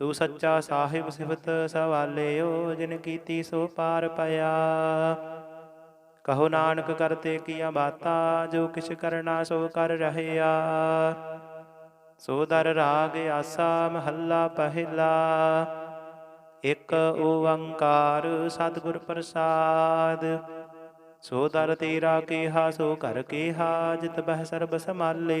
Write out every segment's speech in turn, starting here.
ਤੂੰ ਸੱਚਾ ਸਾਹਿਬ ਸਿਫਤ ਸਵਾਲਿਓ, ਜਿਨ ਕੀਤੀ ਸੋ ਪਾਰ ਪਿਆ। ਕਹੋ ਨਾਨਕ ਕਰਤੇ ਕੀਆ ਬਾਤਾ, ਜੋ ਕਿਛ ਕਰਨਾ ਸੋ ਕਰ ਰਹਿਆ ਸੋ ਦਰ ਰਾਗ ਆਸਾ, ਮਹੱਲਾ ਪਹਿਲਾ। ਇਕ ਓੰਕਾਰ ਸਤਿਗੁਰ ਪ੍ਰਸਾਦ। ਸੋ ਦਰ ਤੇਰਾ ਕੀਹਾ, ਸੋ ਕਰ ਕੀਹਾ, ਜਿਤ ਬਹਿ ਸਰਬ ਸਮਾਲੇ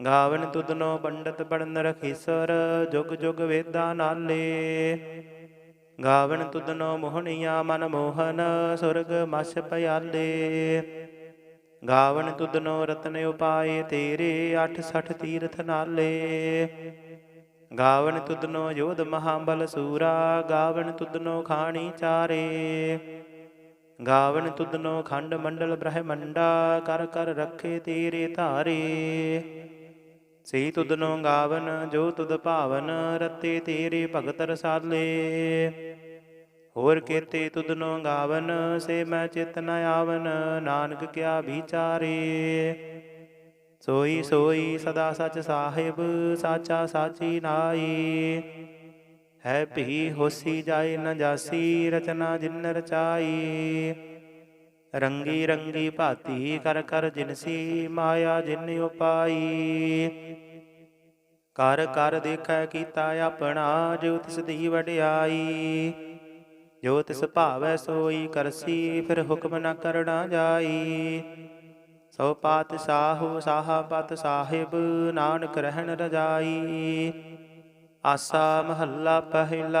ਗਾਵਨ ਤੁਧਨੋ ਪੰਡਤ ਪੜਨ ਰਖੀਸਰ, ਜੁਗ ਜੁਗ ਵੇਦਾ ਨਾਲੇ। ਗਾਵਨ ਤੁਧਨੋ ਮੋਹਣੀਆ ਮਨ ਮੋਹਨ, ਸੁਰਗ ਮਸ ਪਿਆਲੇ। ਗਾਵਨ ਤੁਧਨੋ ਰਤਨ ਉਪਾਏ ਤੇਰੇ 68 ਤੀਰਥ ਨਾਲੇ। ਗਾਵਨ ਤੁਧਨੋ ਯੋਧ ਮਹਾਬਲ ਸੂਰਾ, ਗਾਵਨ ਤੁਧਨੋ ਖਾਣੀ ਚਾਰੇ। ਗਾਵਨ ਤੁਧਨੋ ਖੰਡ ਮੰਡਲ ਬ੍ਰਹਮੰਡਾ, ਕਰ ਕਰ ਰੱਖੇ ਤੇਰੇ ਧਾਰੇ। ਸੇ ਤੁਧਨੋ ਗਾਵਨ, ਜੋ ਤੁਧ ਭਾਵਨ, ਰਤੇ ਤੇਰੇ ਭਗਤ ਰਸਾਲੇ। ਹੋਰ ਕੀਤੇ ਤੁਧਨੋ ਗਾਵਨ, ਸੇ ਮੈਂ ਚਿਤ ਨ ਆਵਨ, ਨਾਨਕ ਕਿਆ ਵਿਚਾਰੇ। ਸੋਈ ਸੋਈ ਸਦਾ ਸਚ ਸਾਹਿਬ, ਸਾਚਾ ਸਾਚੀ ਨਾਈ ਹੈ ਭੀ ਹੋਸੀ ਜਾਏ ਨ ਜਾਸੀ, ਰਚਨਾ ਜਿਨ ਰਚਾਈ ਰੰਗੀ ਰੰਗੀ ਭਾਤੀ ਕਰ ਕਰ ਜਿਨਸੀ ਮਾਇਆ ਜਿਨ ਉਪਾਈ। ਕਰ ਕਰ ਦੇਖੈ ਕੀਤਾ ਆਪਣਾ, ਜੋ ਤਿਸ ਦੀ ਵਡਿਆਈ। ਜੋ ਤਿਸ ਭਾਵੈ ਸੋਈ ਕਰਸੀ, ਫਿਰ ਹੁਕਮ ਨ ਕਰਣਾ ਜਾਈ। ਸੋ ਪਾਤਸ਼ਾਹੋ ਸਾਹਾਬਤ ਸਾਹਿਬ, ਨਾਨਕ ਰਹਿਣ ਰਜਾਈ। ਆਸਾ ਮਹੱਲਾ ਪਹਿਲਾ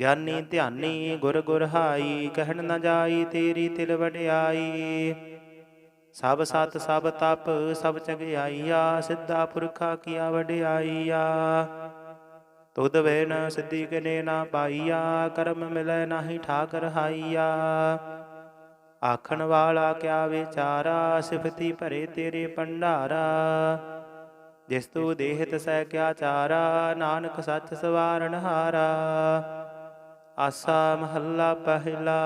ਗਿਆਨੀ ਧਿਆਨੀ ਗੁਰ ਗੁਰ ਹਾਈ, ਕਹਿਣ ਨਾ ਜਾਈ ਤੇਰੀ ਤਿਲ ਵਡਿਆਈ। ਸਭ ਸਤ, ਸਭ ਤਪ, ਸਭ ਚਗਿਆਈਆ, ਸਿੱਧਾ ਪੁਰਖਾ ਕੀਆ ਵਡਿਆਈਆ। ਤੁਧ ਵੇਨ ਸਿੱਧੀ ਕਿਨੇ ਨਾ ਪਾਈਆ, ਕਰਮ ਮਿਲੈ ਨਾਹੀ ਠਾਕ ਰਹਾਈਆ ਆਖਣ ਵਾਲਾ ਕਿਆ ਵਿਚਾਰਾ, ਸਿਫਤੀ ਭਰੇ ਤੇਰੇ ਭੰਡਾਰਾ। ਜਿਸ ਤੂ ਦੇਹਤ ਸਹਿ ਕਿਆ ਚਾਰਾ, ਨਾਨਕ ਸੱਚ ਸਵਾਰਨ ਹਾਰਾ। ਆਸਾ ਮਹੱਲਾ ਪਹਿਲਾ।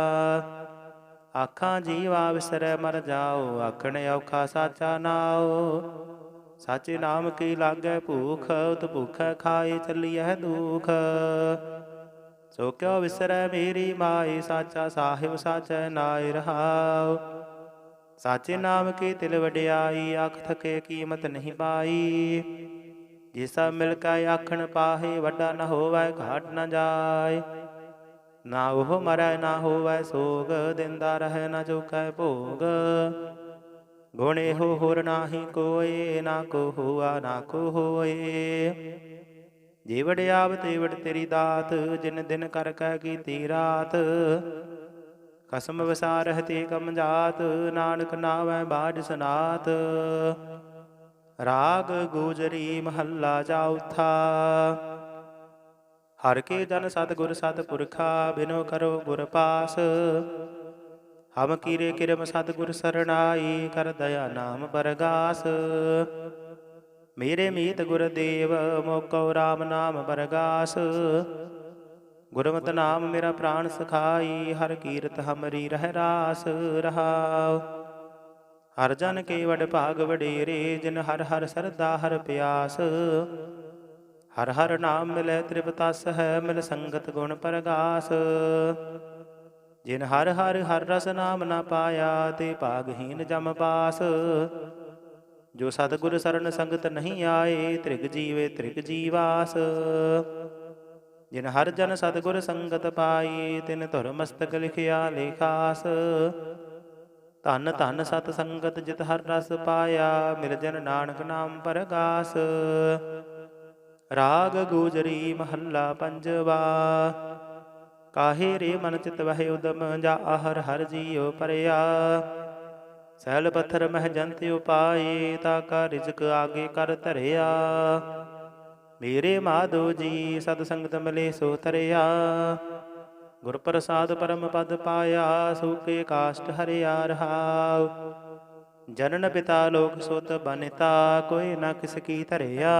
ਆਖਾਂ ਜੀਵਾ ਵਿਸਰੈ ਮਰ ਜਾਓ, ਆਖਣ ਔਖਾ ਸਾਚਾ ਨਾਓ ਸਾਚੇ ਨਾਮ ਕੀ ਲਾਗੈ ਭੂਖ, ਉਤ ਭੁਖੈ ਖਾਏ ਚੱਲੀਐ ਦੁਖ। ਸੋ ਕਿਉ ਵਿਸਰੈ ਮੇਰੀ ਮਾਈ ਸਾਚਾ ਸਾਹਿਬ ਸਾਚੈ ਨਾਇ ਰਹਾਉ। ਸਾਚੇ ਨਾਮ ਕੀ ਤਿਲ ਵਡਿਆਈ, ਆਖ ਥਕੇ ਕੀਮਤ ਨਹੀਂ ਪਾਈ। ਜਿਸਾ ਮਿਲ ਕੇ ਆਖਣ ਪਾਹੇ, ਵੱਡਾ ਨ ਹੋਵੇ, ਘਾਟ ਨ ਜਾਏ। ਨਾ ਉਹ ਮਰੈ ਨਾ ਹੋਵੈ ਸੋਗ, ਦਿੰਦਾ ਰਹਿ ਨ ਚੁਕੈ ਭੋਗ। ਗੁਣ ਹੋ ਹੋਰ ਨਾਹੀ ਕੋਏ, ਨਾ ਕੋ ਹੋਆ ਨਾ ਕੋ ਹੋਏ। ਜੇ ਵਡਿਆਵ ਤੇ ਤੇਰੀ ਦਾਤ, ਜਿਨ ਦਿਨ ਕਰ ਕੈ ਕੀਤੀ ਰਾਤ। ਖਸਮ ਵਸਾਰਹ ਤੇ ਕਮ ਜਾਤ, ਨਾਨਕ ਨਾਵੈ ਬਾਜ ਸਨਾਤ। ਰਾਗ ਗੋਜਰੀ ਮਹੱਲਾ ਚੌਥਾ। ਹਰ ਕੇ ਜਨ ਸਤਿਗੁਰ ਸਤਿਪੁਰਖਾ ਬਿਨੋ ਕਰੋ ਗੁਰ ਪਾਸ ਹਮ ਕੀਰੇ ਕਿਰਮ ਸਤਿਗੁਰ ਸਰਣਾਈ ਕਰ ਦਇਆ ਨਾਮ ਬਰਗਾਸ ਮੇਰੇ ਮੀਤ ਗੁਰਦੇਵ ਮੋਕਉ RAM ਨਾਮ ਬਰਗਾਸ ਗੁਰਮਤਿ ਨਾਮ ਮੇਰਾ ਪ੍ਰਾਨ ਸਖਾਈ ਹਰ ਕੀਰਤ ਹਮਰੀ ਰਹਿ ਰਾਸ ਰਹਾਉ। ਹਰ ਜਨ ਕੇ ਵਡ ਭਾਗ ਵਡੇਰੇ ਜਿਨ ਹਰ ਹਰ ਸਰਦਾ ਹਰ ਪਿਆਸ। ਹਰ ਹਰ ਨਾਮ ਮਿਲੈ ਤ੍ਰਿਪਤਸ ਹੈ ਮਿਲ ਸੰਗਤ ਗੁਣ ਪ੍ਰਗਾਸ। ਜਿਨ ਹਰ ਹਰ ਹਰ ਰਸ ਨਾਮ ਨਾ ਪਾਇਆ, ਤੇ ਭਾਗਹੀਨ ਜਮ ਪਾਸ। ਜੋ ਸਤਿਗੁਰ ਸਰਨ ਸੰਗਤ ਨਹੀਂ ਆਏ, ਤ੍ਰਿਗ ਜੀਵੇ ਤ੍ਰਿਗ ਜੀਵਾਸ। ਜਿਨ ਹਰ ਜਨ ਸਤਿਗੁਰ ਸੰਗਤ ਪਾਈ, ਤਿਨ ਧੁਰ ਮਸਤਕ ਲਿਖਿਆ ਲੇਖਾਸ। ਧੰਨ ਧੰਨ ਸਤ ਸੰਗਤ ਜਿਤ ਹਰ ਰਸ ਪਾਇਆ, ਮਿਲ ਜਨ ਨਾਨਕ ਨਾਮ ਪਰਗਾਸ। ਰਾਗ ਗੋਜਰੀ ਮਹੱਲਾ ਪੰਜਵਾ। ਕਾਹੇ ਰੇ ਮਨ ਚਿਤ ਵਹਿ ਉਦਮ, ਜਾ ਹਰ ਹਰ ਜੀਉ ਪਰਿਆ। ਸੈਲ ਪੱਥਰ ਮਹਿ ਜੰਤ ਉਪਾਏ, ਤਾ ਕਾ ਰਿਜ਼ਕ ਆਗੇ ਕਰ ਧਰਿਆ। ਮੇਰੇ ਮਾਧੋ ਜੀ ਸਤ ਸੰਗਤ ਮਿਲੇ ਸੋ ਤਰਿਆ। ਗੁਰ ਪ੍ਰਸਾਦ ਪਰਮ ਪਦ ਪਾਇਆ ਸੂਕੇ ਕਾਸ਼ਟ ਹਰਿਆ ਰਹਾਉ। ਜਨਨ ਪਿਤਾ ਲੋਕ ਸੁਤ ਬਨਿਤਾ, ਕੋਈ ਨਾ ਕਿਸ ਕੀ ਧਰਿਆ।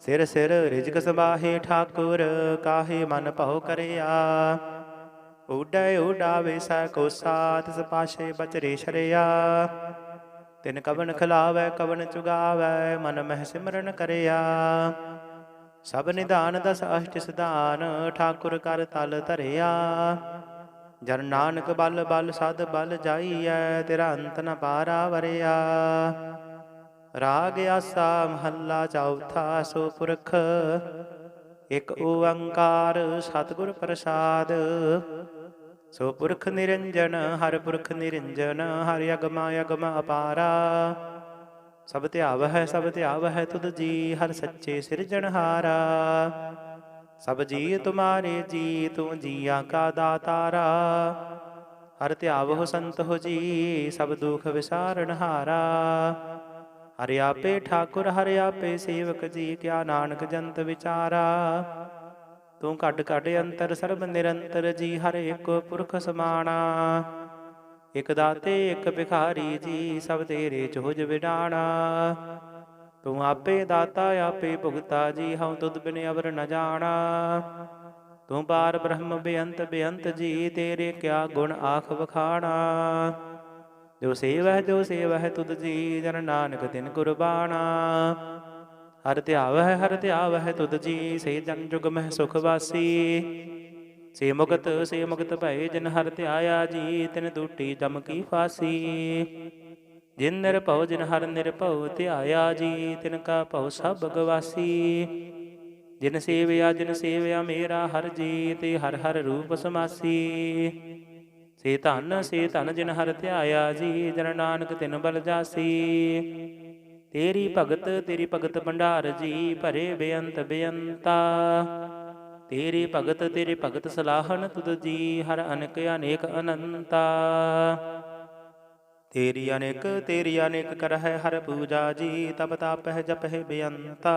ਸਿਰ ਸਿਰ ਰਿਜਕ ਸਬਾਹੇ ਠਾਕੁਰ, ਕਾਹੇ ਮਨ ਭਉ ਕਰਿਆ? ਉਡੈ ਉਡਾਵੇ ਸੈ ਕੋ ਸਾਥ ਸਪਾਸ਼ੇ ਬਚਰੇ ਸ਼ਰਿਆ। ਤਿਨ ਕਵਨ ਖਿਲਾਵੈ, ਕਵਨ ਚੁਗਾਵੈ, ਮਨ ਮਹਿ ਸਿਮਰਨ ਕਰਿਆ। ਸਭ ਨਿਧਾਨ ਦਸ ਅਸ਼ਟ ਸਿਧਾਨ, ਠਾਕੁਰ ਕਰ ਤਲ ਧਰਿਆ। ਜਨ ਨਾਨਕ ਬਲ ਬਲ ਸਦ ਬਲ ਜਾਈਐ, ਤੇਰਾ ਅੰਤ ਨ ਪਾਰਾ ਵਰਿਆ। ਰਾਗ ਆਸਾ ਮਹੱਲਾ ਚੌਥਾ ਸੋ ਪੁਰਖ ਇਕ ਓੰਕਾਰ ਸਤਿਗੁਰ ਪ੍ਰਸਾਦ। ਸੋ ਪੁਰਖ ਨਿਰੰਜਨ, ਹਰ ਪੁਰਖ ਨਿਰੰਜਨ, ਹਰ ਅਗਮਾ ਅਗਮ ਅਪਾਰਾ। ਸਭ ਧਿਆਵ ਹੈ, ਸਭ ਧਿਆਵ ਹੈ ਤੁਧ ਜੀ, ਹਰ ਸੱਚੇ ਸਿਰਜਣਹਾਰਾ ਸਭ ਜੀ ਤੁਮਾਰੇ ਜੀ, ਤੂੰ ਜੀਆ ਕਾ ਦਾਤਾਰਾ। ਹਰ ਧਿਆਵ ਹੋ ਸੰਤ ਹੋ ਜੀ, ਸਭ ਦੁਖ ਵਿਸਾਰਨ ਹਾਰਾ ਹਰਿ ਆਪੇ ਠਾਕੁਰ, ਹਰਿ ਆਪੇ ਸੇਵਕ ਜੀ, ਕਿਆ ਨਾਨਕ ਜੰਤ ਵਿਚਾਰਾ। ਤੂੰ ਘਟ ਘਟ ਅੰਤਰ ਸਰਬ ਨਿਰੰਤਰ ਜੀ, ਹਰ ਇੱਕ ਪੁਰਖ ਸਮਾਣਾ। ਇਕ ਦਾਤੇ, ਇਕ ਭਿਖਾਰੀ ਜੀ, ਸਭ ਤੇਰੇ ਚੋਜ ਵਿਡਾਣਾ ਤੂੰ ਆਪੇ ਦਾਤਾ, ਆਪੇ ਭੁਗਤਾ ਜੀ, ਹਉ ਤੁਧ ਬਿਨ ਅਵਰ ਨ ਜਾਣਾ। ਤੂੰ ਪਾਰ ਬ੍ਰਹਮ ਬੇਅੰਤ ਬੇਅੰਤ ਜੀ, ਤੇਰੇ ਕਿਆ ਗੁਣ ਆਖ ਵਖਾਣਾ। ਜੋ ਸੇਵਹਿ ਜੋ ਸੇਵਹਿ ਤੁਧ ਜੀ ਜਨ ਨਾਨਕ ਤਿਨ ਕੁਰਬਾਨਾ ਹਰ ਧਿਆਵਹਿ ਹਰ ਧਿਆਵਹਿ ਤੁਧ ਜੀ, ਸੇ ਜਨ ਜੁਗ ਮਹਿ ਸੁਖ ਵਾਸੀ। ਸੇ ਮੁਕਤ ਸੇ ਮੁਕਤ ਭਏ ਜਿਨ ਹਰ ਧਿਆਇਆ ਜੀ, ਤਿਨ ਦੂਟੀ ਜਮ ਕੀ ਫਾਸੀ। ਜਿਨ ਨਿਰਭਉ, ਜਿਨ ਹਰ ਨਿਰਭਉ ਧਿਆਇਆ ਜੀ, ਤਿਨ ਕਾ ਭਉ ਸਭ ਗਵਾਸੀ। ਜਿਨ ਸੇਵਿਆ ਜਿਨ ਸੇਵਿਆ ਮੇਰਾ ਹਰ ਜੀ, ਤੇ ਹਰ ਹਰ ਰੂਪ ਸਮਾਸੀ। ਸੇ ਧਨ ਸੇ ਧਨ ਜਿਨ ਹਰ ਧਿਆਇਆ ਜੀ, ਜਨ ਨਾਨਕ ਤਿਨ ਬਲ ਜਾਸੀ। ਤੇਰੀ ਭਗਤ ਤੇਰੀ ਭਗਤ ਭੰਡਾਰ ਜੀ, ਭਰੇ ਬੇਅੰਤ ਬੇਅੰਤਾ। ਤੇਰੀ ਭਗਤ ਤੇਰੀ ਭਗਤ ਸਲਾਹਣ ਤੁਧ ਜੀ, ਹਰ ਅਨਕ, ਅਨੇਕ ਅਨੰਤਾ। ਤੇਰੀ ਅਨੇਕ ਤੇਰੀ ਅਨੇਕ ਕਰਹਿ ਹਰ ਪੂਜਾ ਜੀ, ਤਬ ਤਾਪਹਿ ਜਪਹਿ ਬੇਅੰਤਾ।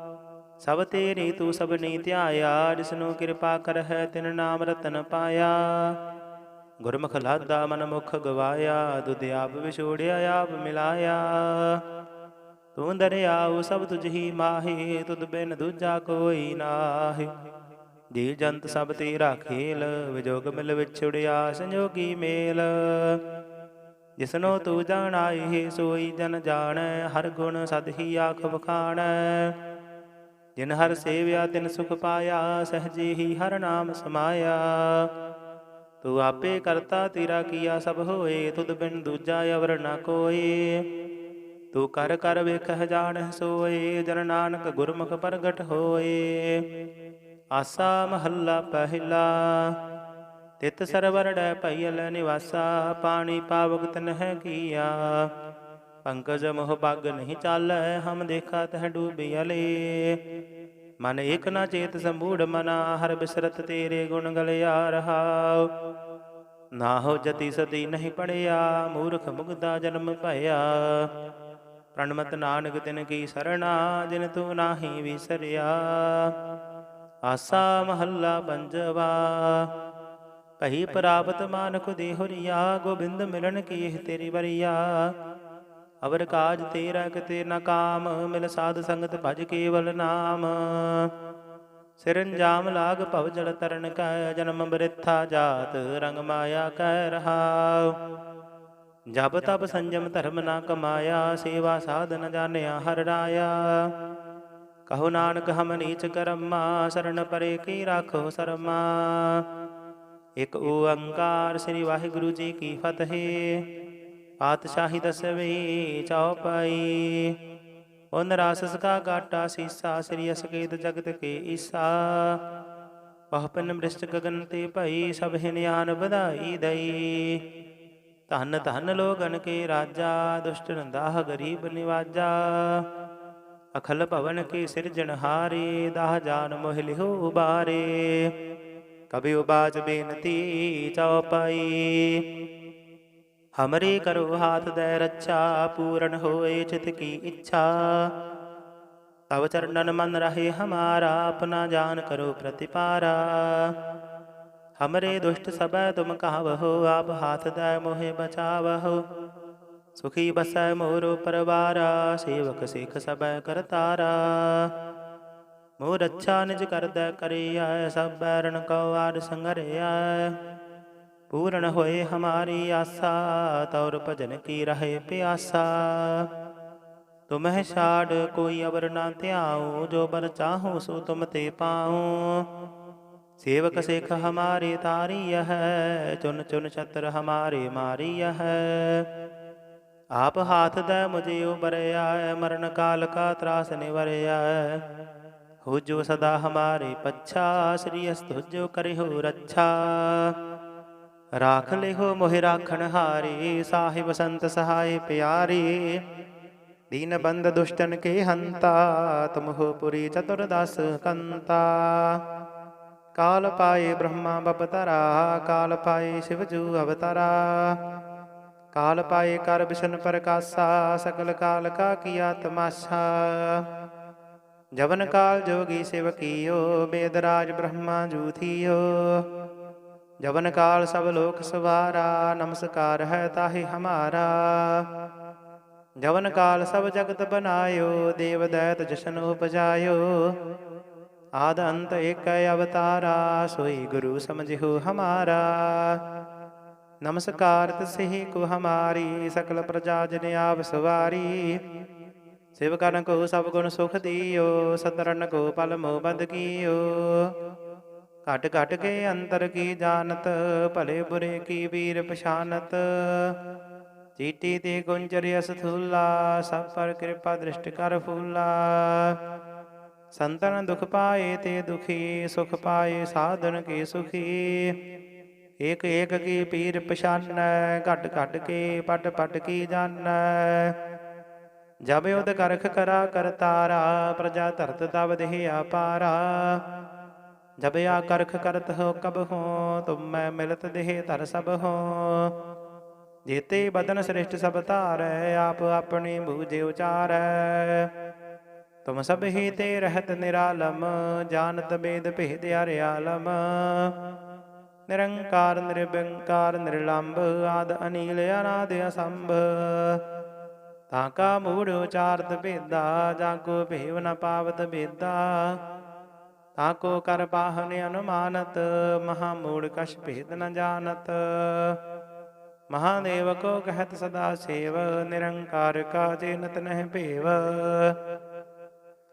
ਸਭ ਤੇਰੀ ਤੂੰ ਸਭ ਸਭਨੀ ਧਿਆਇਆ, ਜਿਸਨੂੰ ਕਿਰਪਾ ਕਰ ਹੈ ਤਿਨ ਨਾਮ ਰਤਨ ਪਾਇਆ। ਗੁਰਮੁਖ ਲਾਦਾ ਮਨ ਮੁਖ ਗਵਾਇਆ, ਦੁਧ ਆਪ ਵਿਛੋੜਿਆ, ਆਪ ਮਿਲਾਇਆ। ਤੂੰ ਦਰਿਆਉ ਸਭ ਤੁਝ ਹੀ ਮਾਹੀ, ਤੁਧ ਬਿਨ ਦੂਜਾ ਕੋਈ ਨਾਹੀ। ਜੀ ਜੰਤ ਸਭ ਤੇਰਾ ਖੇਲ, ਵਿਜੋਗ ਮਿਲ ਵਿਛੜਿਆ, ਸੰਜੋਗੀ ਮੇਲ। ਜਿਸਨੋ ਤੂੰ ਜਾਣਾਈ ਸੋਈ ਜਨ ਜਾਣੈ, ਹਰ ਗੁਣ ਸਦ ਹੀ ਆਖ ਵਖਾਣੈ। ਜਿਨ ਹਰ ਸੇਵਿਆ, ਤਿਨ ਸੁਖ ਪਾਇਆ, ਸਹਜੇ ਹੀ ਹਰ ਨਾਮ ਸਮਾਇਆ। ਤੂੰ ਆਪੇ ਕਰਤਾ, ਤੇਰਾ ਕੀਆ ਸਭ ਹੋਏ, ਤੁਧ ਬਿਨ ਦੂਜਾ ਅਵਰ ਨ ਕੋਏ। ਤੂੰ ਕਰ ਕਰ ਵੇਖਹਿ ਜਾਣਹਿ ਸੋਏ, ਜਨ ਨਾਨਕ ਗੁਰਮੁਖ ਪ੍ਰਗਟ ਹੋਏ। ਆਸਾ ਮਹੱਲਾ ਪਹਿਲਾ, ਤਿਤ ਸਰਵਰ ਡੈ ਭਈਲ ਨਿਵਾਸਾ, ਪਾਣੀ ਪਾਵਕ ਤਨਹਿ ਕੀਆ। ਪੰਕਜ ਮੋਹ ਪੱਗ ਨਹੀਂ ਚਾਲੈ, ਹਮ ਦੇਖਾ ਤਹ ਡੂਬੀ ਅਲੇ। ਮਨ ਏਕ ਨਾ ਚੇਤ ਸੰਭੂੜ ਮਨਾ, ਹਰ ਬਿਸਰਤ ਤੇਰੇ ਗੁਣ ਗਲਿਆ ਰਹਾਉ ਨਾ ਹੋ ਜਤੀ ਸਦੀ ਨਹੀਂ ਪੜਿਆ, ਮੂਰਖ ਮੁਗਦਾ ਜਨਮ ਭਇਆ। ਪ੍ਰਣਮਤ ਨਾਨਕ ਤਿਨ ਕੀ ਸਰਣਾ, ਜਿਨ ਤੂੰ ਨਾਹੀ ਵਿਸਰਿਆ। ਆਸਾ ਮਹੱਲਾ ਪੰਜਵਾ, ਕਹੀ ਪ੍ਰਾਪਤ ਮਾਨਕ ਦੇ ਹੁਰੀਆ, ਗੋਬਿੰਦ ਮਿਲਣ ਕੀ ਤੇਰੀ ਵਰਿਆ। ਅਵਰ ਕਾਜ ਤੇਰਾ ਕਿਤੇ ਨ ਕਾਮ, ਮਿਲ ਸਾਧ ਸੰਗਤ ਭਜ ਕੇਵਲ ਨਾਮ। ਸਿਰੰਜਾਮ ਲਾਗ ਭਵ ਜਲ ਤਰਨ ਕੈ, ਜਨਮ ਬ੍ਰਿਥਾ ਜਾਤ ਰੰਗ ਮਾਇਆ ਕਹਿ ਰਹਾਉ ਜਬ ਤਬ ਸੰਜਮ ਧਰਮ ਨਾ ਕਮਾਇਆ, ਸੇਵਾ ਸਾਧਨ ਜਾਣਿਆ ਹਰ ਰਾਇਆ। ਕਹੋ ਨਾਨਕ ਹਮ ਨੀਚ ਕਰਮਾ ਸਰਣ ਪਰੇ ਕੀ ਰਾਖੋ ਸਰਮਾ। ਇਕ ਓੰਕਾਰ ਸ੍ਰੀ ਵਾਹਿਗੁਰੂ ਜੀ ਕੀ ਫਤਿਹ। ਪਾਤਸ਼ਾਹੀ ਦਸਵੀਂ ਚੌਪਾਈ ਉਨ ਰਾਸਸ ਕਾ ਗਾਟਾ ਸੀਸਾ, ਸ੍ਰੀ ਅਸਕੇਤ ਜਗਤ ਕੇ ਈਸਾ। ਪਹਪਨ ਮ੍ਰਿਸ਼ਟ ਗਗਨ ਤੇ ਭਈ ਸਭ ਹਿਨਿਆਨ ਵਧਾਈ ਦਈ। ਧੰਨ ਧੰਨ ਲੋਗਨ ਕੇ ਰਾਜਾ, ਦੁਸ਼ਟ ਨੰਦਾਹ ਗਰੀਬ ਨਿਵਾਜਾ। ਅਖਲ ਭਵਨ ਕੇ ਸਿਰਜਣਹਾਰੇ ਦਾਹ ਜਾਨ ਮੋਹ ਲਿਹੋ ਬਾਰੇ। ਕਬਿ ਉਬਾਜ ਬੇਨਤੀ ਚਉਪਈ ਹਮਰੇ ਕਰੋ ਹਾਥ ਦੇ ਰੱਛਾ ਪੂਰਨ ਹੋਏ ਚਿਤ ਕੀ ਇੱਛਾ ਤਵ ਚਰਨਨ ਮਨ ਰਹੇ ਹਮਾਰਾ ਆਪਣਾ ਜਾਨ ਕਰੋ ਪ੍ਰਤਿਪਾਰਾ ਹਮਰੇ ਦੁਸ਼ਟ ਸਬੈ ਤੁਮ ਕਹਾਵਹੋ ਆਪ ਹਾਥ ਦੇ ਮੋਹਿ ਬਚਾਵਹੋ ਸੁਖੀ ਬਸੈ ਮੋਰੋ ਪਰਵਾਰਾ ਸੇਵਕ ਸਿਖ ਸਬੈ ਕਰਤਾਰਾ ਮੋਰ ਅੱਛਾ ਨਿਜ ਕਰਦਾ ਕਰਿਆ ਸਭ ਬੈਰਨ ਕਉ ਆਦ ਸੰਗਰਿਆ ਪੂਰਨ ਹੋਏ ਹਮਾਰੀ ਆਸਾ ਤੌਰ ਭਜਨ ਕੀ ਰਹੇ ਪਿਆਸਾ? ਤੁਮਹਿ ਛਾੜ ਕੋਈ ਅਵਰ ਨਾ ਧਿਆਉ, ਜੋ ਬਰ ਚਾਹੋ ਸੋ ਤੁਮ ਤੇ ਪਾਉ। ਸੇਵਕ ਸਿਖ ਹਮਾਰੇ ਤਾਰੀ ਹੈ, ਚੁਨ ਚੁਨ ਛਤਰ ਹਮਾਰੇ ਮਾਰੀ ਹੈ। ਆਪ ਹਾਥ ਦੇ ਮੁਝੇ ਉਬਰਿਆ, ਮਰਨ ਕਾਲ ਕਾ ਤਰਾਸ ਨਿਵਰਿਆ। ਹੋ ਜੋ ਸਦਾ ਹਮਾਰੇ ਪੱਛਾ, ਸ੍ਰੀ ਅਸਤੁ ਜੋ ਕਰਿ ਰੱਛਾ। ਰਾਖ ਲਿਹੋ ਮੋਹਿ ਰਾਖਣ ਹਾਰੇ, ਸਾਹਿਬ ਸੰਤ ਸਹਾਇ ਪਿਆਰੇ। ਦੀਨ ਬੰਦ ਦੁਸ਼ਟਨ ਕੇ ਹੰਤਾ ਤੁਮਹੁ ਪੁਰੀ ਚਤੁਰਦਸ ਕੰਤਾ। ਕਾਲ ਪਾਏ ਬ੍ਰਹਮਾ ਬਪਤਰਾ ਕਾਲ ਪਾਏ ਸ਼ਿਵ ਜੂ ਅਵਤਾਰਾ। ਕਾਲ ਪਾਏ ਕਰ ਬਿਸ਼ਨ ਪ੍ਰਕਾਸ਼ਾ ਸਕਲ ਕਾਲ ਕਾ ਕੀਆ ਤਮਾਸ਼ਾ ਜਵਨ ਕਾਲ ਜੋਗੀ ਸਿਵ ਕੀਓ ਬੇਦਰਾਜ ਬ੍ਰਹਮਾ ਜੂਥੀਓ ਜਵਨ ਕਾਲ ਸਭ ਲੋਕ ਸਵਾਰਾ, ਨਮਸਕਾਰ ਹੈ ਤਾਹੀ ਹਮਾਰਾ। ਜਵਨ ਕਾਲ ਸਭ ਜਗਤ ਬਨਾਇਓ, ਦੇਵ ਦੈਤ ਜਸ਼ਨ ਉਪਜਾਇਓ। ਆਦ ਅੰਤ ਏਕ ਅਵਤਾਰਾ, ਸੋਈ ਗੁਰੂ ਸਮਝਿਓ ਹਮਾਰਾ। ਨਮਸਕਾਰ ਤਿਸਹੀ ਕੋ ਹਮਾਰੀ, ਸਕਲ ਪ੍ਰਜਾ ਜਨ ਆਪ ਸਵਾਰੀ। ਸਿਵਕਨ ਕੋ ਸਭ ਗੁਣ ਸੁਖ ਦਿਓ, ਸਤਰਨ ਕੋ ਪਲ ਮੋ ਬੰਦ ਘਟ ਘਟ ਕੇ ਅੰਤਰ ਕੀ ਜਾਣਤ, ਭਲੇ ਬੁਰੇ ਕੀ ਵੀਰ ਪਛਾਨਤ। ਚੀਟੀ ਤੇ ਗੁੰਜਰ ਅਸਥੂਲਾ, ਸਭ ਪਰ ਕਿਰਪਾ ਦ੍ਰਿਸ਼ਟ ਕਰ ਫੂਲਾ। ਸੰਤਨ ਦੁਖ ਪਾਏ ਤੇ ਦੁਖੀ, ਸੁਖ ਪਾਏ ਸਾਧਨ ਕੀ ਸੁਖੀ। ਏਕ ਏਕ ਕੀ ਪੀਰ ਪਛਾਨੈ, ਘਟ ਘਟ ਕੇ ਪਟ ਪਟ ਕੀ ਜਾਣੈ। ਜਬ ਉਦ ਕਰਖ ਕਰਾ ਕਰਤਾਰਾ, ਪ੍ਰਜਾ ਧਰਤ ਤਬ ਦੇਹ ਆਪਾਰਾ ਜਬ ਆ ਕਰਖ ਕਰਤ ਹੋ ਕਬ ਹੋ, ਤੁਮ ਮੈਂ ਮਿਲਤ ਦੇਹ ਧਰ ਸਭ ਹੋ। ਜੇਤੇ ਬਦਨ ਸ੍ਰਿਸ਼ਟ ਸਭ ਧਾਰੈ, ਆਪ ਆਪਣੀ ਬੂਝੇ ਉਚਾਰੈ। ਤੁਮ ਸਭ ਹੀ ਤੇ ਰਹਿਤ ਨਿਰਾਲਮ, ਜਾਣਤ ਬੇਦ ਭੇਦ ਅਰਿਆਲਮ ਨਿਰੰਕਾਰ ਨਿਰਬੰਕਾਰ ਨਿਰਲੰਭ ਆਦ ਅਨੀਲ, ਅਨਾਦ ਅਸੰਭ। ਤਾਂ ਕਾ ਮੂੜ ਉਚਾਰਤ ਭੇਦਾ, ਜਾਂ ਕੋ ਭੇਵ ਨ ਤਾਂ ਕਰ ਬਾਹਨ ਅਨੁਮਾਨਤ ਮਹਾ ਮੂੜ ਕਛ ਭੇਦ ਨ ਜਾਣਤ। ਮਹਾਦੇਵ ਕੋ ਕਹਿਤ ਸਦਾ ਸੇਵ, ਨਿਰੰਕਾਰ ਕਾ ਜੇਨਤ ਨਹਿ ਭੇਵ।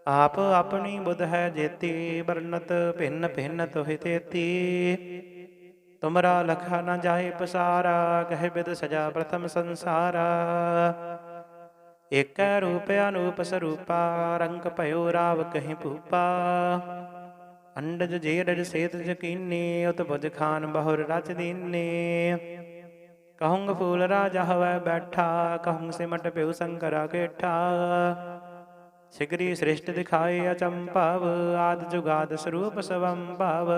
ਆਪ ਆਪਣੀ ਬੁਧ ਹੈ ਜੇਤੀ, ਵਰਨਤ ਭਿੰਨ ਭਿੰਨ ਤੋਹਿ ਤੇਤੀ। ਤੁਮਰਾ ਲਖਾ ਨ ਜਾਏ ਪਸਾਰਾ, ਕਹਿ ਬਿਦ ਸਜਾ ਪ੍ਰਥਮ ਸੰਸਾਰਾ। ਏਕੈ ਰੂਪ ਅਨੂਪ ਸਰੂਪਾ, ਰੰਗ ਭਇਓ ਰਾਵ ਕਹੀਂ ਭੂਪਾ। ਅੰਡਜ ਜੇਰਜ ਸੇਤ ਜਕੀਨੀ ਉਤ ਬੁਜ ਖਾਨ ਬਹੁਰ ਰਚ ਦੀਨੇ। ਕਹੂੰਗ ਫੂਲ ਰਾਜਾ ਹਵੈ ਬੈਠਾ ਕਹੂੰ ਸਿਮਟ ਪਿਉ ਸੰਕਰਾ ਕੇਠਾ। ਸਿਗਰੀ ਸ੍ਰਿਸ਼ਟ ਦਿਖਾਏ ਅਚੰਭਵ, ਆਦ ਜੁਗਾਦ ਸਰੂਪ ਸਵੰ ਭਵ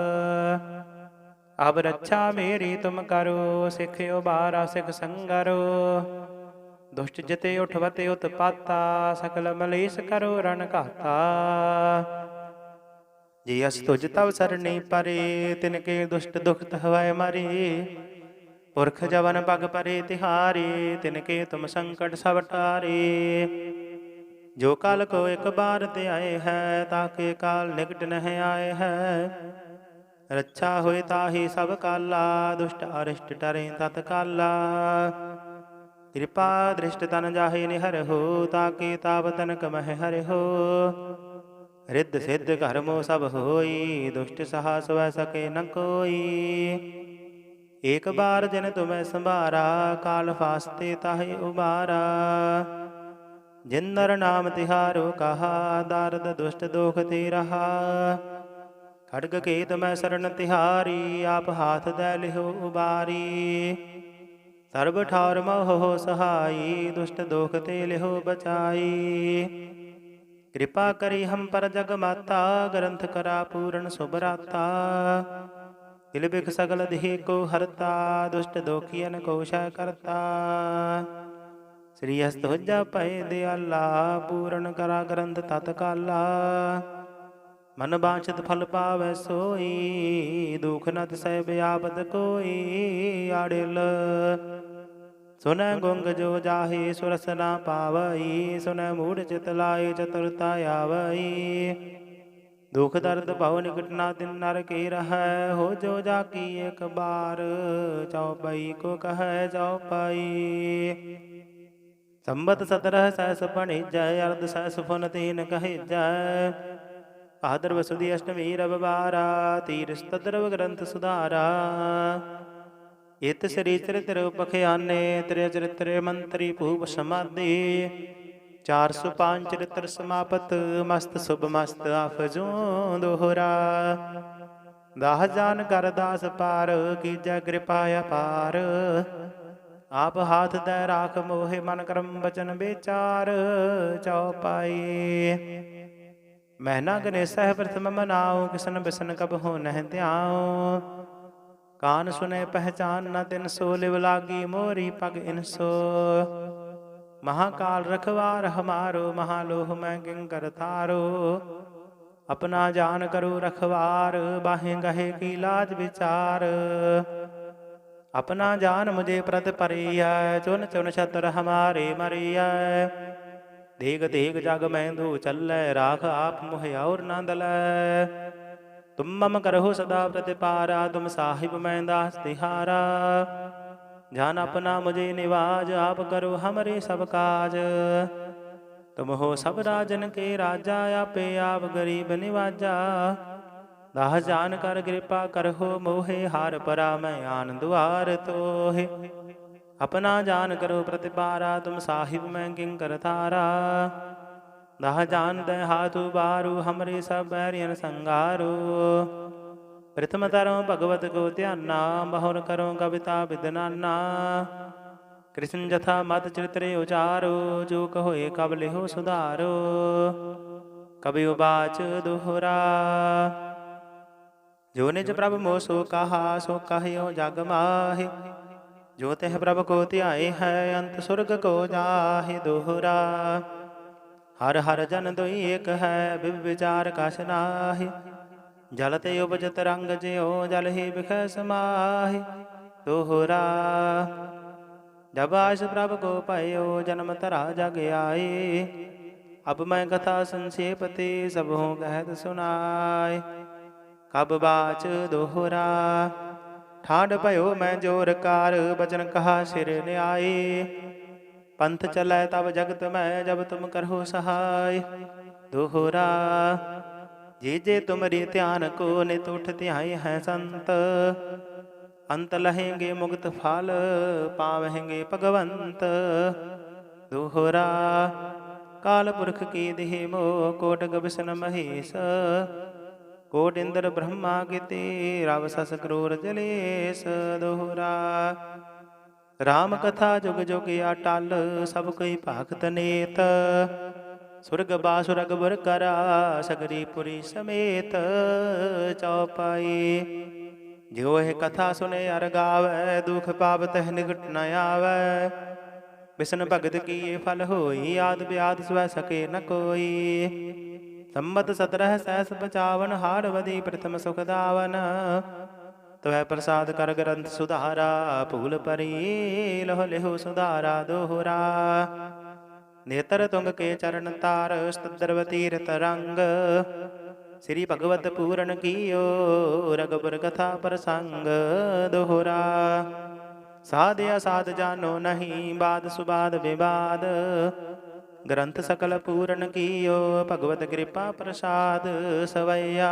ਅਬ ਰੱਛਾ ਮੇਰੀ ਤੁਮ ਕਰੋ ਸਿਖਿਓ ਬਾਰਾ ਸਿਖ ਸੰਗਰੋ। ਦੁਸ਼ਟ ਜਿਤੇ ਉਠਵਤੇ ਉਤਪਾਤਾ, ਸਕਲ ਮਲੇਸ਼ ਕਰੋ ਰਣ ਘਾਤਾ। ਜੀ ਅਸ ਤੁਜ ਤਵ ਸਰਣੀ ਪਰੇ ਤਿਨ ਕੇ ਦੁਸ਼ਟ ਦੁਖਤ ਹਵੈ ਮਰੇ। ਪੁਰਖ ਜਵਨ ਪਗ ਪਰੇ ਤਿਹਾਰੇ ਤਿਨ ਕੇ ਤੁਮ ਸੰਕਟ ਸਭ ਟਾਰੇ। ਜੋ ਕਾਲ ਕੋ ਇੱਕ ਬਾਰ ਤੇ ਆਏ ਹੈ ਤਾਕੇ ਕਾਲ ਨਿਕਟ ਨਹਿ ਆਏ ਹੈ। ਰੱਛਾ ਹੋਏ ਤਾਹੀ ਸਭ ਕਾਲਾ ਦੁਸ਼ਟ ਅਰਿਸ਼ਟ ਟਰੇ ਤਤ ਕਾਲਾ। ਕਿਰਪਾ ਦ੍ਰਿਸ਼ਟ ਤਨ ਜਾਹੇ ਨਿਹਰ ਹੋ ਤਾਕੇ ਤਾਪ ਤਨ ਕਮਹਿ ਹਰਿ ਹੋ। ਰਿੱਧ ਸਿੱਧ ਘਰਮੋ ਸਭ ਹੋਈ ਦੁਸ਼ਟ ਸਹਾ ਸਵੈ ਸਕੇ ਨ ਕੋਈ। ਏਕ ਬਾਰ ਜਨ ਤੁਮੈ ਸੰਭਾਰਾ, ਕਾਲ ਫਾਸਤੇ ਤਾਹੇ ਉਬਾਰਾ। ਜਿੰਦਰ ਨਾਮ ਤਿਹਾਰੋ ਕਹਾ, ਦਰਦ ਦੁਸ਼ਟ ਦੋਖ ਤੇ ਰਹਾ। ਖੜਗ ਕੇਤ ਮੈਂ ਸਰਣ ਤਿਹਾਰੀ, ਆਪ ਹਾਥ ਦੇ ਲਿਹੋ ਉਬਾਰੀ। ਸਰਬ ਠਾਰ ਮੋਹ ਸਹਾਈ, ਦੁਸ਼ਟ ਦੋਖ ਤੇ ਲਿਓ ਬਚਾਈ। ਕਿਰਪਾ ਕਰੀ ਹਮ ਪਰ ਜਗ ਮਾਤਾ, ਗ੍ਰੰਥ ਕਰਾ ਪੂਰਨ ਸੁਭਰਾਤਾ ਦਿਲ ਬਿਖ ਸਗਲ ਦੇਹ ਕੋ ਹਰਤਾ, ਦੁਸ਼ਟ ਦੋਖੀਨ ਕੋ ਸ਼ੈ ਕਰਤਾ। ਸ੍ਰੀ ਹਸਤ ਹੋਜਾ ਪਏ ਦਿਆਲਾ, ਪੂਰਨ ਕਰਾ ਗ੍ਰੰਥ ਤਤ ਕਾਲਾ। ਮਨ ਬਾਛਤ ਫਲ ਪਾਵੈ ਸੋਈ, ਦੁਖ ਨ ਤਿਸੈ ਬਿਆਬਦ ਕੋਈ, ਆੜਿਲ ਸੁਨੈ ਗੁੰਗ ਜੋ ਜਾਹੇ ਸੁਰਸ ਨਾ ਪਾਵਈ, ਸੁਨੈ ਮੂੜ ਚਿਤ ਲਾਏ ਚਤੁਰਤਾ ਆਵਈ। ਦੁਖ ਦਰਦ ਭਉ ਨਿਕਟ ਨਾ ਦਿਨ ਨਰ ਕੇ ਰਹੈ, ਹੋ ਜੋ ਜਾ ਕੀ ਇੱਕ ਬਾਰ ਚਉਪਈ ਕੋ ਕਹੈ ਚਉਪਈ ਸੰਬਤ ਸਤਰਹ ਸੈਸ ਪਣਿ ਜੈ ਅਰਧ ਸੈਸ ਫੁਨ ਤੀਨ ਕਹਿ ਜੈ ਭਾਦਰ ਵਸੁਦੀ ਅਸ਼ਟਮੀ ਰਵ ਬਾਰਾ ਤੀਰਸ ਤਦਰਵ ਗ੍ਰੰਥ ਸੁਧਾਰਾ। ਇਤ ਸ੍ਰੀ ਚਰਿਤ੍ਰ ਉਪਖਿਆਨੇ ਤ੍ਰਿ ਚਰਿਤ੍ਰ ਮੰਤਰੀ ਭੂਪ ਸਮਾਧੀ। 405 ਚਰਿਤ੍ਰ ਸਮਾਪਤ, ਮਸਤ ਸੁਭ ਮਸਤ ਆਫਜੋ ਦੋਹਰਾ। ਦਾਹ ਜਾਨ ਕਰ ਦਾਸ ਪਾਰ, ਕੀਜੈ ਕਿਰਪਾ ਅਪਾਰ। ਆਪ ਹਾਥ ਦੇ ਰਾਖ ਮੋਹਿ ਮਨ ਕਰਮ ਬਚਨ ਵਿਚਾਰ ਚਉਪਾਈ ਮਹਿਨਾ ਗਨੇਸਹਿ ਪ੍ਰਥਮ ਮਨਾਉ, ਕਿਸਨ ਬਿਸਨ ਕਬ ਹੋ ਨਹਿ ਧਿਆਉ। ਕਾਨ ਸੁਨੇ ਪਹਿਚਾਨ ਨਾ ਤਿਨ ਸੋ, ਲਿਵ ਲਾਗੀ ਮੋਰੀ ਪਗ ਇਨਸੋ ਮਹਾਕਾਲ ਰਖਵਾਰ ਹਮਾਰੋ, ਮਹਾਲੋਹ ਮੈਂ ਕਿੰਕਰ ਤਾਰੋ। ਆਪਣਾ ਜਾਨ ਕਰੋ ਰਖਵਾਰ, ਬਾਹੇ ਗਹੇ ਕੀ ਲਾਜ ਵਿਚਾਰ। ਆਪਣਾ ਜਾਨ ਮੁਝੇ ਪ੍ਰਤ ਪਰਿਆ ਚੁਨ ਚੁਨ ਛਤਰ ਹਮਾਰੇ ਮਰਿਆ ਦੇਗ ਦੇਗ ਜਗ ਮੈਂਦੂ ਚੱਲੈ, ਰਾਖ ਆਪ ਮੁਹ ਔਰ ਨਾ ਤੁਮ ਮਮ ਕਰਹੁ ਸਦਾ ਪ੍ਰਤਿਪਾਰਾ, ਤੁਮ ਸਾਹਿਬ ਮੈਂ ਦਾਸ ਤਿਹਾਰਾ। ਜਾਨ ਆਪਣਾ ਮੁਝੇ ਨਿਵਾਜ, ਆਪ ਕਰੋ ਹਮਰੇ ਸਭ ਕਾਜ। ਤੁਮ ਹੋ ਸਭ ਰਾਜਨ ਕੇ ਰਾਜਾ, ਆਪੇ ਆਪ ਗਰੀਬ ਨਿਵਾਜਾ। ਦਾਹ ਜਾਨ ਕਰ ਕਿਰਪਾ ਕਰਹੁ ਮੋਹਿ, ਹਾਰ ਪਰਾ ਮੈਂ ਆਨ ਦੁਆਰ ਤੋਹਿ। ਆਪਣਾ ਜਾਨ ਕਰੋ ਪ੍ਰਤਿਪਾਰਾ, ਤੁਮ ਸਾਹਿਬ ਮੈਂ ਕਿੰਕਰ ਤਾਰਾ ਦਹ ਜਾਨ ਦੇ ਹਾਥੂ ਬਾਰੂ, ਹਮਰੇ ਸਭ ਬੈਰਿਯਨ ਸੰਗਾਰੋ ਪ੍ਰਥਮ ਤਰੋ ਭਗਵਤ ਕੋ ਧਿਆਨਾ ਬਹੁਰ ਕਰੋ ਕਵਿਤਾ ਵਿਦਨਾਨਾ ਕ੍ਰਿਸ਼ਨ ਜਥਾ ਮਤ ਚਰਿਤਰੇ ਉਚਾਰੋ ਜੋ ਕਹੋਏ ਕਬ ਲਿਹੋ ਸੁਧਾਰੋ। ਕਬਿ ਉਬਾਚ ਦੋਹਰਾ। ਜੋ ਨਿਜ ਪ੍ਰਭ ਮੋ ਸੋ ਕਹਾ, ਸੋ ਕਹਿਓ ਜਗ ਮਾਹਿ। ਜੋ ਤਿਹ ਪ੍ਰਭ ਕੋ ਧਿਆਏ ਹੈ, ਅੰਤ ਸੁਰਗ ਕੋ ਜਾਹਿ ਦੁਹਰਾ। ਹਰ ਹਰ ਜਨ ਦੁਈ ਏਕ ਹੈ, ਬਿਵ ਵਿਚਾਰ ਕਛ ਨਾਹਿ। ਜਲ ਤੇ ਉਪਜਤ ਰੰਗ ਜਿਉ, ਜਲ ਹੀ ਬਿਖੈ ਸਮਾਹਿ। ਦੋਹਰਾ ਜਬ ਪ੍ਰਭ ਕੋ ਪਾਇਓ ਜਨਮ ਧਰਾ ਜਗ ਆਏ ਅਬ ਮੈਂ ਕਥਾ ਸੰਖੇਪ ਤੇ ਸਭੋਂ ਕਹਿਤ ਸੁਨਾਏ ਕਬ ਬਾਚ ਦੋਹਰਾ ਠਾੜ ਭਇਓ ਮੈਂ ਜੋਰ ਕਾਰ, ਬਚਨ ਕਹਾ ਸਿਰ ਨਿਆਏ ਪੰਥ ਚਲੈ ਤਬ ਜਗਤ ਮੈਂ, ਜਬ ਤੁਮ ਕਰਹੁ ਸਹਾਇ। ਦੋਹਰਾ, ਜੇ ਜੇ ਤੁਮਰੀ ਧਿਆਨ ਕੋ ਨਿਤ ਉਠ ਧਿਆਏ ਹੈ ਸੰਤ। ਅੰਤ ਲਹੇਂਗੇ ਮੁਕਤ ਫਲ, ਪਾਵਹਿੰਗੇ ਭਗਵੰਤ। ਦੋਹਰਾ, ਕਾਲ ਪੁਰਖ ਕੀ ਦੇਹ ਮੋ, ਕੋਟ ਗਬਸਨ ਮਹੇਸ਼। ਕੋਟ ਇੰਦਰ ਬ੍ਰਹਮਾ ਕੀਤੇ, ਰਵ ਸਸ ਕਰੋਰ ਜਲੇਸ। ਦੋਹਰਾ ਰਾਮ ਕਥਾ ਜੁਗ ਜੁਗ ਅਟਲ ਸਭ ਕੋਈ ਭਾਗਤ ਨੇਤ। ਸੁਰਗ ਬਾਸੁਰ ਅਗਬਰ ਕਰਾ, ਸਗਰੀ ਪੁਰੀ ਸਮੇਤ ਚਉਪਾਈ ਜਿਉ ਇਹ ਕਥਾ ਸੁਨੇ ਅਰ ਗਾਵੈ, ਦੁਖ ਪਾਪ ਤਹ ਨਿਕਟ ਨ ਆਵੈ। ਵਿਸ਼ਨ ਭਗਤ ਕੀ ਫਲ ਹੋਈ, ਆਦ ਬਿਆਦ ਸਵੈ ਸਕੇ ਨ ਕੋਈ। ਸੰਮਤ ਸਤਰਹ ਸਹਿਸ ਬਚਾਵਨ ਹਾਰ ਵਦੀ ਪ੍ਰਥਮ ਸੁਖ ਦਾਵਨ। ਤਵੈ ਪ੍ਰਸਾਦ ਕਰ ਗ੍ਰੰਥ ਸੁਧਾਰਾ, ਭੂਲ ਪਰੀ ਲਹ ਲਿਹੁ ਸੁਧਾਰਾ ਦੋਹਰਾ। ਨੇਤਰ ਤੁੰਗ ਕੇ ਚਰਨ ਤਾਰ ਸਤਦਰਵ ਤੀਰਤ ਰੰਗ। ਸ੍ਰੀ ਭਗਵਤ ਪੂਰਨ ਕੀਓ ਰਗਬਰ ਕਥਾ ਪ੍ਰਸੰਗ ਦੋਹਰਾ। ਸਾਧ ਅਸਾਧ ਜਾਨੋ ਨਹੀਂ, ਬਾਦ ਸੁਬਾਦ ਵਿਵਾਦ। ਗ੍ਰੰਥ ਸਕਲ ਪੂਰਨ ਕੀਓ, ਭਗਵਤ ਕਿਰਪਾ ਪ੍ਰਸਾਦ ਸਵਈਆ।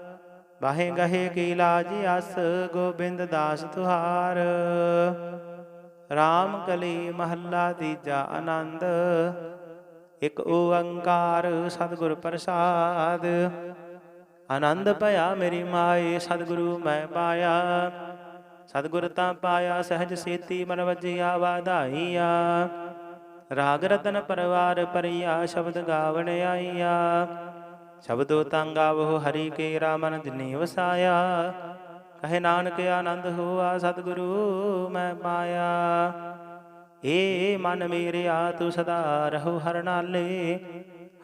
ਬਾਹੇ ਗਹੇ ਕੀ ਲਾਜ ਅਸ, ਗੋਬਿੰਦ ਦਾਸ ਤੁਹਾਰ। RAM ਕਲੀ ਮਹੱਲਾ ਤੀਜਾ ਆਨੰਦ, ਇਕ ਓੰਕਾਰ ਸਤਿਗੁਰ ਪ੍ਰਸਾਦ। ਆਨੰਦ ਭਇਆ ਮੇਰੀ ਮਾਏ, ਸਤਿਗੁਰੂ ਮੈਂ ਪਾਇਆ। ਸਤਿਗੁਰ ਤਾਂ ਪਾਇਆ, ਸਹਿਜ ਸੇਤੀ ਮਨ ਵਜਿਆ, ਵਾਧਾਈਆ। ਰਾਗ ਰਤਨ ਪਰਵਾਰ ਪਰਿਆ ਸ਼ਬਦ ਗਾਵਣ ਆਈਆ। ਸ਼ਬਦੋ ਤੰ ਗਾਵੋ ਹਰੀ ਕੇ ਰਾਮਨ ਜਿਨੀ ਵਸਾਇਆ ਕਹੇ ਨਾਨਕ ਆਨੰਦ ਹੋਆ, ਸਤਿਗੁਰੂ ਮੈਂ ਪਾਇਆ। ਏ ਮਨ ਮੇਰਿਆ ਤੂੰ ਸਦਾ ਰਹੋ ਹਰ ਨਾਲੇ,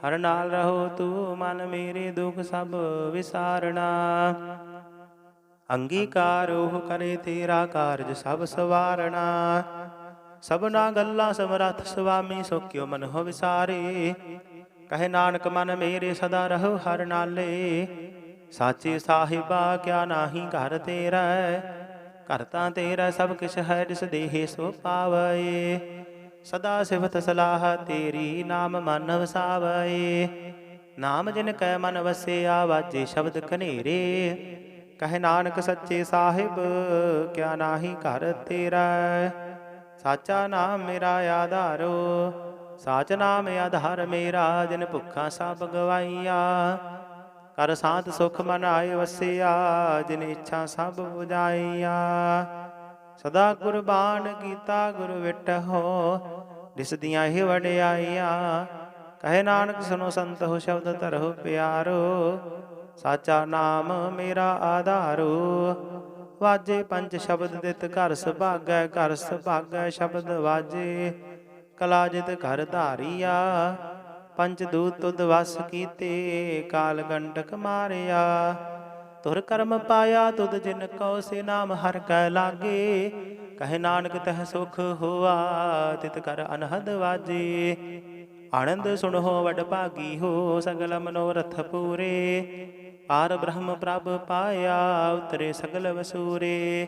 ਹਰ ਨਾਲ ਰਹੋ ਤੂੰ ਮਨ ਮੇਰੇ ਦੁਖ ਸਭ ਵਿਸਾਰਣਾ। ਅੰਗੀਕਾਰ ਉਹ ਕਰੇ ਤੇਰਾ ਕਾਰਜ ਸਭ ਸਵਾਰਣਾ। ਸਭਨਾ ਗੱਲਾਂ ਸਮਰੱਥ ਸੁਆਮੀ ਸੋ ਕਿਉ ਮਨ ਹੋ ਵਿਸਾਰੇ। ਕਹੇ ਨਾਨਕ ਮਨ ਮੇਰੇ ਸਦਾ ਰਹੋ ਹਰ ਨਾਲੇ। ਸਾਚੇ ਸਾਹਿਬਾ, ਕਿਆ ਨਾਹੀ ਘਰ ਤੇਰਾ ਘਰ ਤਾਂ ਤੇਰਾ ਸਭ ਕਿਛ ਹੈ, ਜਿਸ ਦੇਹ ਸੋ ਪਾਵਏ। ਸਦਾ ਸਿਫਤ ਸਲਾਹ ਤੇਰੀ ਨਾਮ ਮਨ ਵਸਾਵਏ। ਨਾਮ ਜਿਨ ਕੈ ਮਨ ਵਸੇ ਵਾਜੇ ਸ਼ਬਦ ਕਨੇਰੇ ਕਹੇ ਨਾਨਕ ਸੱਚੇ ਸਾਹਿਬ, ਕਿਆ ਨਾਹੀ ਘਰ ਤੇਰਾ ਸਾਚਾ ਨਾਮ ਮੇਰਾ ਆਧਾਰੋ। ਸਾਚ ਨਾਮ ਆਧਾਰ ਮੇਰਾ, ਜਿਨ ਭੁੱਖਾ ਸਭ ਗਵਾਈਆ ਕਰ ਸਾਧ ਸੁਖ ਮਨ ਆਏ ਵਸਿਆ, ਜਿਨ ਇੱਛਾ ਸਭ 부ਜਾਈਆ ਸਦਾ ਕੁਰਬਾਨ ਕੀਤਾ, ਗੁਰ ਵਿਟਹੁ ਜਿਸ ਦੀਆਂ ਇਹ ਵਡਿਆਈਆਂ। ਕਹੇ ਨਾਨਕ ਸੁਨੋ ਸੰਤ ਹੋ ਸ਼ਬਦ ਧਰੋ ਪਿਆਰੋ। ਸਾਚਾ ਨਾਮ ਮੇਰਾ ਆਧਾਰੋ। ਵਾਜੇ ਪੰਜ ਸ਼ਬਦ ਦਿੱਤ, ਘਰ ਸੁਭਾਗੈ ਘਰ ਸੁਭਾਗੈ ਸ਼ਬਦ ਵਾਜੇ। ਕਲਾ ਜਿਤ ਘਰ ਧਾਰੀਆ ਪੰਜ ਦੂਤ ਤੁਧ ਵਸ ਕੀਤੇ, ਕਾਲ ਗੰਡਕ ਮਾਰਿਆ। ਤੁਰ ਕਰਮ ਪਾਇਆ ਤੁਧ ਜਿਨ ਕਉ ਸੇ ਨਾਮ ਹਰ ਕੈ ਲਾਗੇ, ਕਹੇ ਨਾਨਕ ਤਹ ਸੁਖ ਹੋਆ, ਤਿਤ ਕਰ ਅਨਹਦ ਵਾਜੇ। ਆਨੰਦ ਸੁਣੋ ਵਡ ਭਾਗੀ ਹੋ ਸਗਲ ਮਨੋਰਥ ਪੂਰੇ। ਪਾਰ ਬ੍ਰਹਮ ਪ੍ਰਭ ਪਾਇਆ, ਉਤਰੇ ਸਗਲ ਵਸੂਰੇ।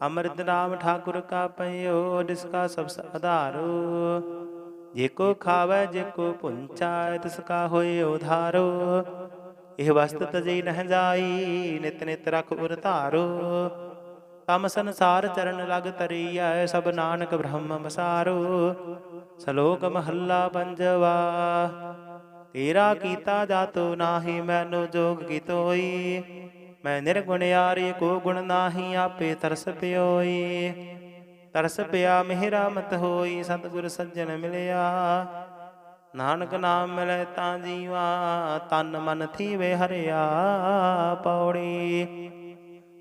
ਅੰਮ੍ਰਿਤ ਨਾਮ ਠਾਕੁਰ ਕਾ ਪਈਓ, ਜਿਸ ਕਾ ਸਭ ਆਧਾਰੋ। ਜੇ ਕੋ ਖਾਵੇ, ਜੇ ਕੋ ਪੁੰਚਾ ਤਿਸ ਕਾ ਹੋਏ ਉਧਾਰੋ। ਇਹ ਵਸਤ ਤਜੇ ਨਹਿ ਜਾਈ, ਨਿਤ ਨਿਤ ਰਖ ਉਰ ਧਾਰੋ। ਤਮ ਸੰਸਾਰ ਚਰਨ ਲਗ ਤਰੀਐ, ਸਭ ਨਾਨਕ ਬ੍ਰਹਮ ਬਸਾਰੋ ਸ਼ਲੋਕ ਮਹੱਲਾ ਪੰਜਵਾ, ਤੇਰਾ ਕੀਤਾ ਜਾਤੋ ਨਾਹੀ, ਮੈਨੋ ਜੋਗ ਕੀਤੋਈ ਮੈਂ ਨਿਰਗੁਣ ਯਾਰੀ, ਕੋ ਗੁਣ ਨਾਹੀ, ਆਪੇ ਤਰਸ ਪਿਓਈ। ਤਰਸ ਪਿਆ, ਮਿਹਰਾ ਮਤ ਹੋਈ, ਸਤਿਗੁਰ ਸੱਜਣ ਮਿਲਿਆ। ਨਾਨਕ ਨਾਮ ਮਿਲੇ ਤਾਂ ਜੀਵਾ, ਤਨ ਮਨ ਥੀਵੇ ਹਰਿਆ ਪੌੜੀ।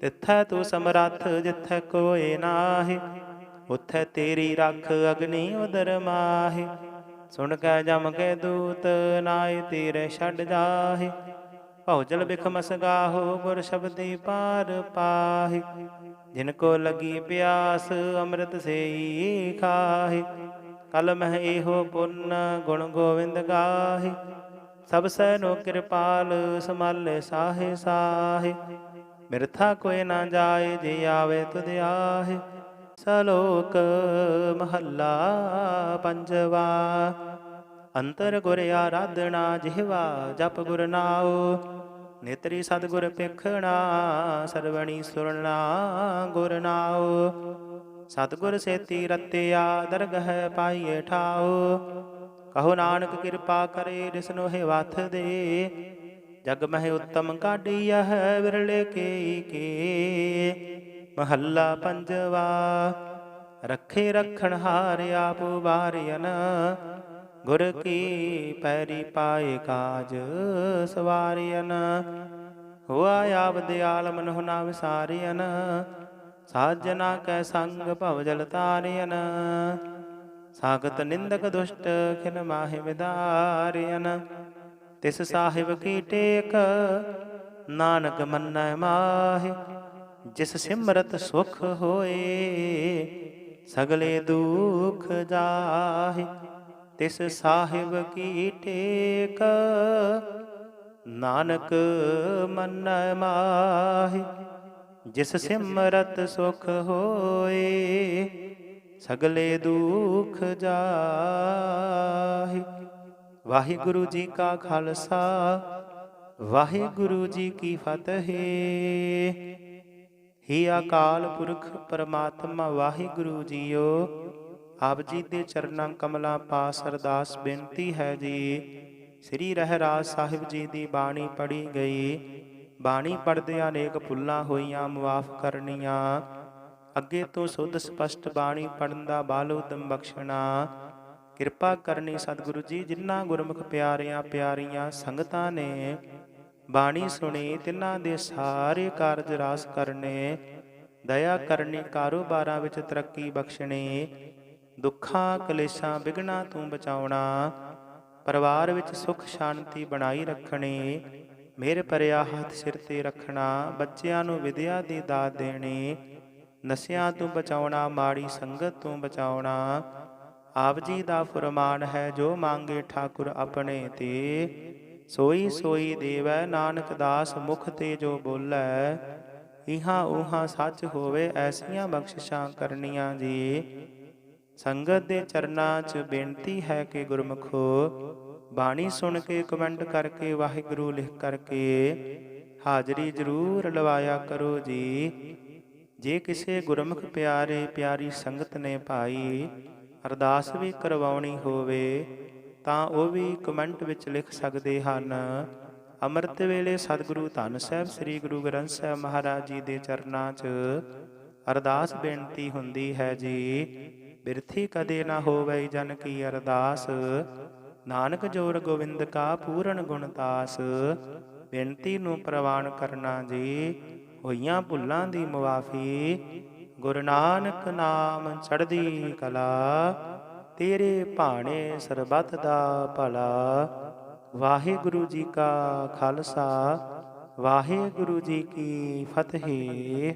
ਤਿੱਥੈ ਤੂੰ ਸਮਰੱਥ, ਜਿੱਥੈ ਕੋਏ ਨਾਹੀ, ਉਥੈ ਤੇਰੀ ਰੱਖ ਅਗਨੀ ਉਦਰ ਮਾਹੀ। ਸੁਣ ਕੇ ਜਮ ਕੇ ਦੂਤ ਨਾਏ ਤੇਰੇ ਛੱਡ ਜਾਹੀ। ਭਉਜਲ ਬਿਖਮਸ ਗਾਹੋ ਗੁਰ ਸ਼ਬਦੀ ਪਾਰ ਪਾਹੀ, ਜਿਨ ਕੋ ਲਗੀ ਪਿਆਸ ਅੰਮ੍ਰਿਤ ਸੇਈ ਖਾਹੀ। ਕਲ ਮਹਿ ਇਹੋ ਪੁੰਨ ਗੁਣ ਗੋਵਿੰਦ ਗਾਹੀ, ਸਭ ਸੈਨੋ ਕਿਰਪਾਲ ਸਮਾਲੇ ਸਾਹੇ ਸਾਹੇ। ਮਿਰਥਾ ਕੋਇ ਨਾ ਜਾਏ ਜੇ ਆਵੇ ਤੁਧ ਆਹੇ, ਸਲੋਕ ਮਹੱਲਾ ਪੰਜਵਾ। ਅੰਤਰ ਗੁਰ ਆਰਾਧਨਾ ਜਿਹਵਾ ਜਪ ਗੁਰ ਨਾਉ ਨੇਤਰੀ ਸਤਿਗੁਰ ਪੇਖਣਾ, ਸਰਵਣੀ ਸੁਰਣਾ ਗੁਰ ਨਾਉ। ਸਤਿਗੁਰ ਸੇਤੀ ਰਤਿਆ, ਦਰਗਹ ਪਾਈਏ ਠਾਉ। ਕਹੋ ਨਾਨਕ ਕਿਰਪਾ ਕਰੇ ਜਿਸਨੋ ਹੈ ਵਥ ਦੇ। ਜਗ ਮਹਿ ਉਤਮ ਕਾਢੀਆ ਵਿਰਲੇ ਕੇ ਕੇ। ਮਹੱਲਾ ਪੰਜਵਾ, ਰੱਖੇ ਰਖਣ ਹਾਰ ਆਪ ਵਾਰਿਅਨ। ਗੁਰ ਕੀ ਪੈਰੀ ਪਾਏ ਕਾਜ ਸਵਾਰਿਅਨ। ਹੋਆ ਆਵਦ ਆਲਮ ਨਹੁ ਨਾ ਵਿਸਾਰਿਅਨ। ਸਾਜਨਾ ਕੈ ਸੰਗ ਭਵ ਜਲ ਤਾਰਿਅਨ। ਸਾਗਤ ਨਿੰਦਕ ਦੁਸ਼ਟ ਖਿਨ ਮਾਹਿ ਵਿਦਾਰਿਅਨ। ਤਿਸ ਸਾਹਿਬ ਕੀ ਟੇਕ, ਨਾਨਕ ਮੰਨੈ ਮਾਹਿ। ਜਿਸ ਸਿਮਰਤ ਸੁਖ ਹੋਏ, ਸਗਲੇ ਦੁਖ ਜਾਹਿ। ਤਿਸ ਸਾਹਿਬ ਕੀ ਟੇਕ? ਨਾਨਕ ਮਨ ਮਾਹੀ, ਜਿਸ ਸਿਮਰਤ ਸੁਖ ਹੋਏ, ਸਗਲੇ ਦੁਖ ਜਾਹਿ। ਵਾਹਿਗੁਰੂ ਜੀ ਕਾ ਖਾਲਸਾ, ਵਾਹਿਗੁਰੂ ਜੀ ਕੀ ਫਤਿਹ। ਹੀ ਅਕਾਲ ਪੁਰਖ ਪਰਮਾਤਮਾ, ਵਾਹਿਗੁਰੂ ਜੀਓ ਆਪ ਜੀ ਦੇ ਚਰਨਾਂ ਕਮਲਾਂ ਪਾਸ ਅਰਦਾਸ ਬੇਨਤੀ ਹੈ ਜੀ। ਸ੍ਰੀ ਰਹਿਰਾਜ ਸਾਹਿਬ ਜੀ ਦੀ ਬਾਣੀ ਪੜੀ ਗਈ। ਬਾਣੀ ਪੜਦੇ ਅਨੇਕ ਭੁੱਲਾਂ ਹੋਈਆਂ ਮਾਫ ਕਰਨੀਆਂ। ਅੱਗੇ ਤੋਂ ਸੁਧ ਸਪਸ਼ਟ ਬਾਣੀ ਪੜਨ ਦਾ ਬਾਲ ਉਦਮ ਬਖਸ਼ਣਾ। ਕਿਰਪਾ ਕਰਨੀ ਸਤਿਗੁਰੂ ਜੀ ਜਿਨ੍ਹਾਂ ਗੁਰਮੁਖ ਪਿਆਰਿਆਂ ਪਿਆਰੀਆਂ ਸੰਗਤਾਂ ਨੇ। ਬਾਣੀ ਸੁਣੀ, ਤਿਨਾਂ ਦੇ ਸਾਰੇ ਕਾਰਜ ਰਾਸ ਕਰਨੇ। ਦਇਆ ਕਰਨੀ, ਕਾਰੋਬਾਰਾਂ ਵਿੱਚ ਤਰੱਕੀ ਬਖਸ਼ਣੀ। ਦੁੱਖਾਂ ਕਲੇਸ਼ਾਂ ਵਿਗਣਾ ਤੂੰ ਬਚਾਉਣਾ। ਪਰਿਵਾਰ ਵਿੱਚ ਸੁਖ ਸ਼ਾਂਤੀ ਬਣਾਈ ਰੱਖਣੀ। ਮੇਰੇ ਪਰਿਆ ਹੱਥ ਸਿਰ ਤੇ ਰੱਖਣਾ। ਬੱਚਿਆਂ ਨੂੰ ਵਿਦਿਆ ਦੀ ਦਾਤ ਦੇਣੀ। ਨਸ਼ਿਆਂ ਤੋਂ ਬਚਾਉਣਾ, ਮਾੜੀ ਸੰਗਤ ਤੋਂ ਬਚਾਉਣਾ। ਆਪ ਜੀ ਦਾ ਫਰਮਾਨ ਹੈ, ਜੋ ਮੰਗੇ ਠਾਕੁਰ ਆਪਣੇ ਤੇ। ਸੋਈ ਸੋਈ ਦੇਵੈ, ਨਾਨਕ ਦਾਸ ਮੁਖ ਤੇ ਜੋ ਬੋਲੇ। ਇਹਾ ਉਹਾਂ ਸੱਚ ਹੋਵੇ, ਐਸੀਆਂ ਬਖਸ਼ਿਸ਼ਾਂ ਕਰਨੀਆਂ ਜੀ। ਸੰਗਤ ਦੇ ਚਰਨਾਂ 'ਚ ਬੇਨਤੀ ਹੈ ਕਿ ਗੁਰਮਖੋ, ਬਾਣੀ ਸੁਣ ਕੇ ਕਮੈਂਟ ਕਰਕੇ, ਵਾਹਿਗੁਰੂ ਲਿਖ ਕਰਕੇ ਹਾਜ਼ਰੀ ਜ਼ਰੂਰ ਲਵਾਇਆ ਕਰੋ ਜੀ। ਜੇ ਕਿਸੇ ਗੁਰਮੁਖ ਪਿਆਰੇ, ਪਿਆਰੀ ਸੰਗਤ ਨੇ ਭਾਈ ਅਰਦਾਸ ਵੀ ਕਰਵਾਉਣੀ ਹੋਵੇ, ਤਾਂ ਉਹ ਵੀ ਕਮੈਂਟ ਵਿੱਚ ਲਿਖ ਸਕਦੇ ਹਨ। ਅੰਮ੍ਰਿਤ ਵੇਲੇ ਸਤਿਗੁਰੂ ਧੰਨ ਸਾਹਿਬ, ਸ੍ਰੀ ਗੁਰੂ ਗ੍ਰੰਥ ਸਾਹਿਬ ਮਹਾਰਾਜ ਜੀ ਦੇ ਚਰਨਾਂ 'ਚ ਅਰਦਾਸ ਬੇਨਤੀ ਹੁੰਦੀ ਹੈ ਜੀ। ਬਿਰਥੀ ਕਦੇ ਨਾ ਹੋਵੇ ਜਨ ਕੀ ਅਰਦਾਸ। ਨਾਨਕ ਜੋਰ ਗੋਵਿੰਦ ਕਾ ਪੂਰਨ ਗੁਣਤਾਸ ਬੇਨਤੀ ਨੂੰ ਪ੍ਰਵਾਨ ਕਰਨਾ ਜੀ, ਹੋਈਆਂ ਭੁੱਲਾਂ ਦੀ ਮੁਆਫੀ। ਗੁਰੂ ਨਾਨਕ ਨਾਮ ਚੜ੍ਹਦੀ ਕਲਾ, ਤੇਰੇ ਭਾਣੇ ਸਰਬੱਤ ਦਾ ਭਲਾ। ਵਾਹਿਗੁਰੂ ਜੀ ਕਾ ਖਾਲਸਾ, ਵਾਹਿਗੁਰੂ ਜੀ ਕੀ ਫਤਿਹ।